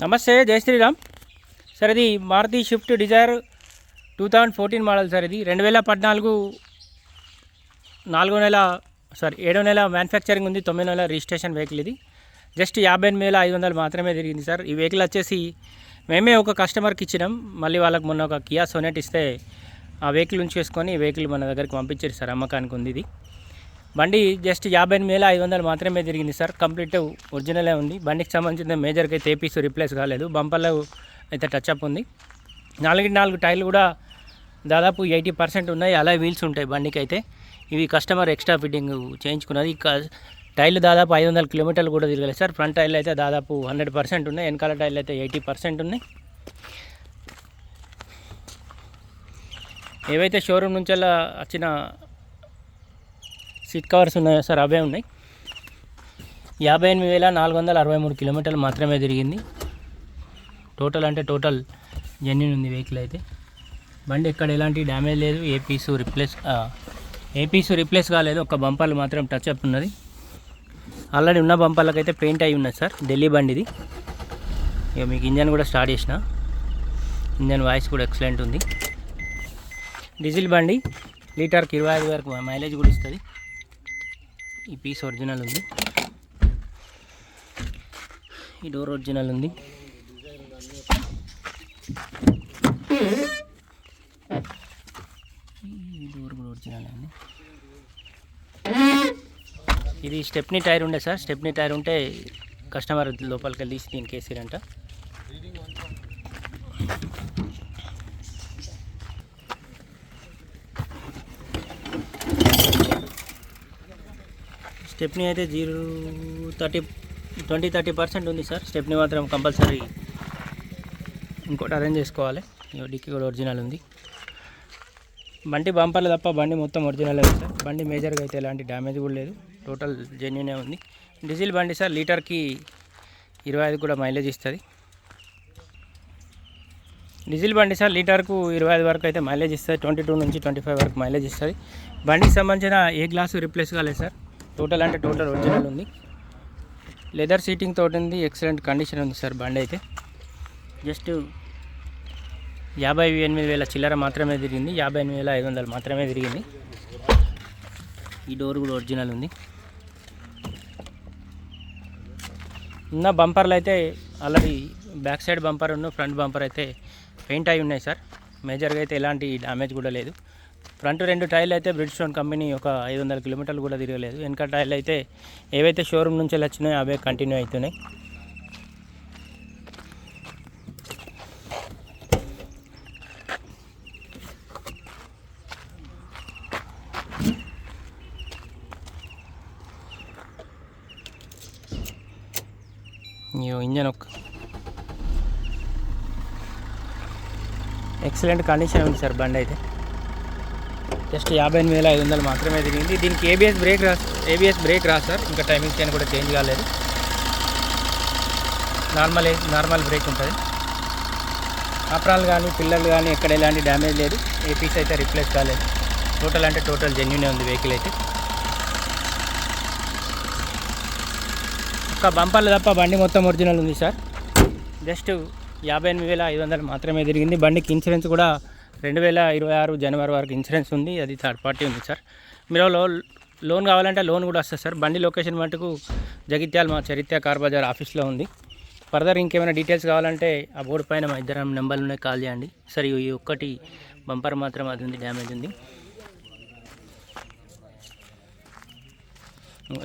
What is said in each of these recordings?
నమస్తే జై శ్రీరామ్. సార్ ఇది Maruti swift dzire two thousand fourteen model sir ఇది. రెండు వేల పద్నాలుగు నాలుగో నెల సారీ ఏడో నెల మ్యానుఫ్యాక్చరింగ్ ఉంది తొమ్మిది నెల రిజిస్ట్రేషన్ వెహికల్ ఇది. జస్ట్ యాభై ఎనిమిది వేల ఐదు వందలు మాత్రమే తిరిగింది సార్. ఈ వెహికల్ వచ్చేసి మేమే ఒక కస్టమర్కి ఇచ్చినాం. మళ్ళీ వాళ్ళకి మొన్న ఒక కియా సోనెట్ ఇస్తే ఆ వెహికల్ ఉంచేసుకొని ఈ వెహికల్ మన దగ్గరికి పంపించారు సార్ అమ్మకానికి ఉంది ఇది. బండి జస్ట్ యాభై ఎనిమిది వేల ఐదు వందలు మాత్రమే తిరిగింది సార్. కంప్లీట్ ఒరిజినలే ఉంది. బండికి సంబంధించిన మేజర్కి అయితే ఏపీస్ రిప్లేస్ కాలేదు. బంపర్లో అయితే టచ్ అప్ ఉంది. నాలుగు నాలుగు టైర్లు కూడా దాదాపు ఎయిటీ పర్సెంట్ ఉన్నాయి. అలా వీల్స్ ఉంటాయి బండికి అయితే. ఇవి కస్టమర్ ఎక్స్ట్రా ఫిట్టింగ్ చేయించుకున్నది టైర్లు దాదాపు ఐదు వందల కిలోమీటర్లు కూడా తిరగలేదు సార్. ఫ్రంట్ టైర్లు అయితే దాదాపు హండ్రెడ్ పర్సెంట్ ఉన్నాయి. వెనకాల టైర్లు అయితే ఎయిటీ పర్సెంట్ ఉన్నాయి. ఏవైతే షోరూమ్ నుంచి అలా వచ్చిన సీట్ కవర్స్ ఉన్నాయో సార్? అవే ఉన్నాయి. యాభై ఎనిమిది వేల నాలుగు వందల అరవై మూడు కిలోమీటర్లు మాత్రమే తిరిగింది. టోటల్ అంటే టోటల్ జెన్యున్ ఉంది వెహికల్ అయితే. బండి ఎక్కడ ఎలాంటి డ్యామేజ్ లేదు. ఏ పీసు రిప్లేస్ ఏ పీసు రిప్లేస్ కాలేదు. ఒక బంపర్లు మాత్రం టచ్ అప్ ఉన్నది. ఆల్రెడీ ఉన్న బంపర్లకైతే పెయింట్ అయి ఉన్నది సార్ ఢిల్లీ బండి ఇది ఇక మీకు ఇంజన్ కూడా స్టార్ట్ చేసిన. ఇంజన్ వాయిస్ కూడా ఎక్సలెంట్ ఉంది. డీజిల్ బండి లీటర్కి ఇరవై ఐదు వరకు మైలేజ్ కూడా ఇస్తుంది. ఈ పీస్ ఒరిజినల్ ఉంది. ఈ డోర్ ఒరిజినల్ ఉంది. ఈ డోర్ కూడా ఒరిజినల్ అండి ఇది స్టెప్నీ టైర్ ఉండే సార్ స్టెప్నీ టైర్ ఉంటే కస్టమర్ లోపలికి వెళ్ళి తీసి దీనికి వేసిరంట. స్టెప్నీ అయితే zero thirty twenty thirty percent ఉంది సార్. స్టెప్ని మాత్రం కంపల్సరీ ఇంకోటి అరేంజ్ చేసుకోవాలి. ఇగో డిక్కీ కూడా ఒరిజినల్ ఉంది. బండి బంపర్లు తప్ప బండి మొత్తం ఒరిజినల్ ఉంది సార్. బండి మేజర్గా అయితే ఎలాంటి డ్యామేజ్ కూడా లేదు. టోటల్ జెన్యునే ఉంది. డీజిల్ బండి సార్ లీటర్కి ఇరవై ఐదు కూడా మైలేజ్ ఇస్తుంది. డీజిల్ బండి సార్ లీటర్కు ఇరవై ఐదు వరకు అయితే మైలేజ్ ఇస్తుంది. ట్వంటీ టూ నుంచి ట్వంటీ ఫైవ్ వరకు మైలేజ్ ఇస్తుంది. బండికి సంబంధించిన ఏ గ్లాసు రిప్లేస్ కాలేదు సార్. టోటల్ అంటే టోటల్ ఒరిజినల్ ఉంది. లెదర్ సీటింగ్ తోటి ఉంది. ఎక్సలెంట్ కండిషన్ ఉంది సార్ బండి అయితే. జస్ట్ యాభై ఎనిమిది వేల చిల్లర మాత్రమే తిరిగింది. యాభై ఎనిమిది వేల ఐదు వందలు మాత్రమే తిరిగింది. ఈ డోర్ కూడా ఒరిజినల్ ఉంది. ఉన్న బంపర్లు అయితే ఆల్రెడీ బ్యాక్ సైడ్ బంపర్ ఉన్న ఫ్రంట్ బంపర్ అయితే పెయింట్ అయి ఉన్నాయి సార్. మేజర్గా అయితే ఎలాంటి డ్యామేజ్ కూడా లేదు. ఫ్రంట్ రెండు టైర్లు అయితే బ్రిడ్ స్టోన్ కంపెనీ ఒక ఐదు వందల కిలోమీటర్లు కూడా తిరగలేదు. వెనక టైర్లు అయితే ఏవైతే షోరూమ్ నుంచి వచ్చినాయో అవే కంటిన్యూ అవుతున్నాయి. ఇంజన్ ఒక ఎక్సలెంట్ కండిషన్ ఉంది సార్ బండి అయితే. జస్ట్ యాభై ఎనిమిది వేల ఐదు వందలు మాత్రమే తిరిగింది. దీనికి ఏబిఎస్ బ్రేక్ రా ఏబిఎస్ బ్రేక్ రా సార్. ఇంకా టైమింగ్ చైన్ కూడా చేంజ్ కాలేదు. నార్మల్ నార్మల్ బ్రేక్ ఉంటుంది. అప్రాలు కానీ పిల్లలు కానీ ఎక్కడ ఎలాంటి డ్యామేజ్ లేదు. ఏ పీస్ అయితే రిప్లేస్ కాలేదు. టోటల్ అంటే టోటల్ జెన్యునే ఉంది వెహికల్ అయితే. ఒక్క బంపర్లు తప్ప బండి మొత్తం ఒరిజినల్ ఉంది సార్. జస్ట్ యాభై ఎనిమిది వేల ఐదు వందలు మాత్రమే తిరిగింది. బండికి ఇన్సూరెన్స్ కూడా రెండు వేల ఇరవై ఆరు జనవరి వరకు ఇన్సూరెన్స్ ఉంది అది థర్డ్ పార్టీ ఉంది సార్. మీరు లో లోన్ కావాలంటే లోన్ కూడా వస్తుంది సార్. బండి లొకేషన్ మటుకు జగిత్యాల మా చరిత్ర కార్ బజార్ ఆఫీస్లో ఉంది. ఫర్దర్ ఇంకేమైనా డీటెయిల్స్ కావాలంటే ఆ బోర్డు పైన మా ఇద్దరు నెంబర్లు ఉన్నాయి కాల్ చేయండి. సార్ ఈ ఒక్కటి బంపర్ మాత్రం అది ఉంది డ్యామేజ్ ఉంది.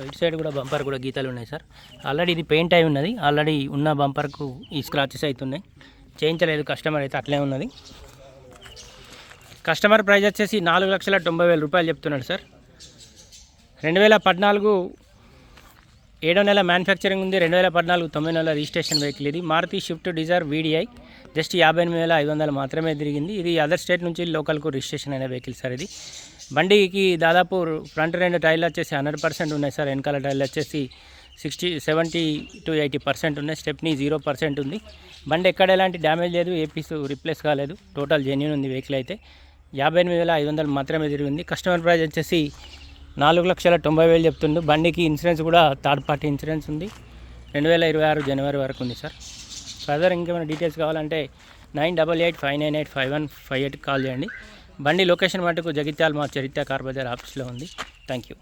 ఇటు సైడ్ కూడా బంపర్ కూడా గీతలు ఉన్నాయి సార్. ఆల్రెడీ ఇది పెయింట్ అయి ఉన్నది. ఆల్రెడీ ఉన్న బంపర్కు ఈ స్క్రాచెస్ అవుతున్నాయి చేయించలేదు కస్టమర్ అయితే అట్లే ఉన్నది. కస్టమర్ ప్రైజ్ వచ్చేసి నాలుగు లక్షల తొంభై వేల రూపాయలు చెప్తున్నాడు సార్. రెండు వేల పద్నాలుగు ఏడో నెల మ్యానుఫ్యాక్చరింగ్ ఉంది. రెండు వేల పద్నాలుగు తొమ్మిది నెలల రిజిస్ట్రేషన్ వెహికల్ ఇది. Maruti swift dzire VDI just యాభై ఎనిమిది వేల ఐదు వందలు మాత్రమే తిరిగింది. ఇది అదర్ స్టేట్ నుంచి లోకల్కు రిజిస్ట్రేషన్ అయిన వెహికల్ సార్ ఇది. బండికి దాదాపు ఫ్రంట్ రెండు టైర్లు వచ్చేసి హండ్రెడ్ పర్సెంట్ ఉన్నాయి సార్. వెనకాల టైర్లు వచ్చేసి sixty seventy to eighty percent ఉన్నాయి. స్టెప్నీ జీరో పర్సెంట్ ఉంది. బండి ఎక్కడ ఎలాంటి డ్యామేజ్ లేదు. ఏ పీస్ రిప్లేస్ కాలేదు. టోటల్ జెన్యున్ ఉంది వెహికల్ అయితే. యాభై ఎనిమిది వేల ఐదు వందలు మాత్రమే తిరిగింది కస్టమర్ ప్రైస్ వచ్చేసి నాలుగు లక్షల తొంభై వేలు చెప్తుండు. బండికి ఇన్సూరెన్స్ కూడా థర్డ్ పార్టీ ఇన్సూరెన్స్ ఉంది. రెండు వేల ఇరవై ఆరు జనవరి వరకు ఉంది సార్. ఫర్దర్ ఇంకేమైనా డీటెయిల్స్ కావాలంటే nine double eight five nine eight five one five eight call చేయండి. బండి లొకేషన్ మటుకు జగిత్యాల మా చరిత్ర కార్ బజార్ ఆఫీస్లో ఉంది. Thank you